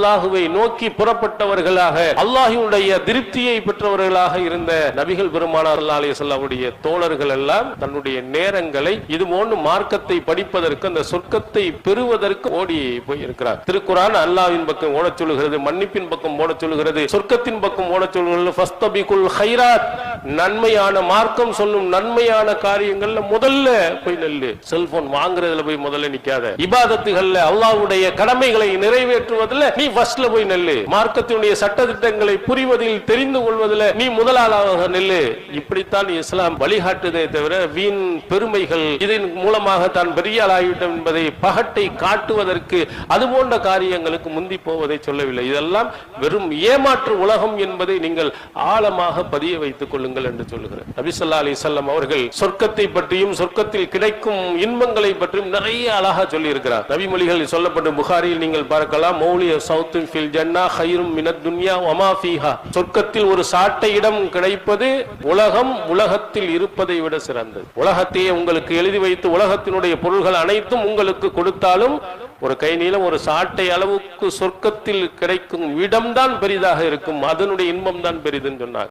அல்லாஹுவை நோக்கி புறப்பட்டவர்களாக அல்லாஹினுடைய திருப்தியை பெற்றவர்களாக இருந்த நபிகள் பெருமானார் அல்லாஹுடைய தோழர்கள் எல்லாம் தன்னுடைய நேரங்களை இது போன்று மார்க்கத்தை படிப்பதற்கு அந்த சொர்க்கத்தை பெறுவதற்கு ஓடி போய் இருக்கிறார் திருக்குறான் அல்லாவின் பக்கம் ஓடச் சொல்லுகிறது மன்னிப்பின் பக்கம் ஓடச் சொல்லுகிறது சொர்க்கத்தின் பக்கம் ஓடச் சொல்லுகிறது. ஃபஸ்தபிகுல் ஹைராத். நன்மையான மார்க்கம் சொல்லும் நன்மையான காரியங்கள்ல முதல்ல போய் நெல்லு. செல்போன் வாங்குறதுல போய் முதல்ல நிக்காத. இபாதத்துகள்ல அல்லாவுடைய கடமைகளை நிறைவேற்றுவதில் நீ ஃபர்ஸ்ட்ல போய் நெல்லு. மார்க்கத்தினுடைய சட்டதிட்டங்களை புரிவதில் தெரிந்து கொள்வதில் நீ முதலாளாக நெல்லு. இப்படித்தான் இஸ்லாம் வழிகாட்டுதே தவிர வீண் பெருமைகள் இதன் மூலமாக தான் பெரிய ஆளாகிவிட்டோம் என்பதை பகட்டை காட்டுவதற்கு அது போன்ற காரியங்களுக்கு முந்தி போவதை சொல்லவில்லை. இதெல்லாம் வெறும் ஏமாற்று உலகம் என்பதை நீங்கள் ஆழமாக பதிய வைத்துக் கொள்ளுங்கள். கொள்ளுங்கள் என்று சொல்லுகிறார். நபிசல்லா அலி சொல்லம் அவர்கள் சொர்க்கத்தை பற்றியும் சொர்க்கத்தில் கிடைக்கும் இன்பங்களை பற்றியும் நிறைய அழகா சொல்லி இருக்கிறார் நபிமொழிகள் சொல்லப்படும் புகாரியில் நீங்கள் பார்க்கலாம் மௌலிய சவுத்தும் ஃபில் ஜன்னா ஹைரும் மினத் துன்யா ஒமா ஃபீஹா. சொர்க்கத்தில் ஒரு சாட்டை இடம் கிடைப்பது உலகம் உலகத்தில் இருப்பதை விட சிறந்தது. உலகத்தையே உங்களுக்கு எழுதி வைத்து உலகத்தினுடைய பொருள்கள் அனைத்தும் உங்களுக்கு கொடுத்தாலும் ஒரு கை நீளம் ஒரு சாட்டை அளவுக்கு சொர்க்கத்தில் கிடைக்கும் இடம்தான் பெரிதாக இருக்கும். அதனுடைய இன்பம் தான் பெரிதுன்னு சொன்னார்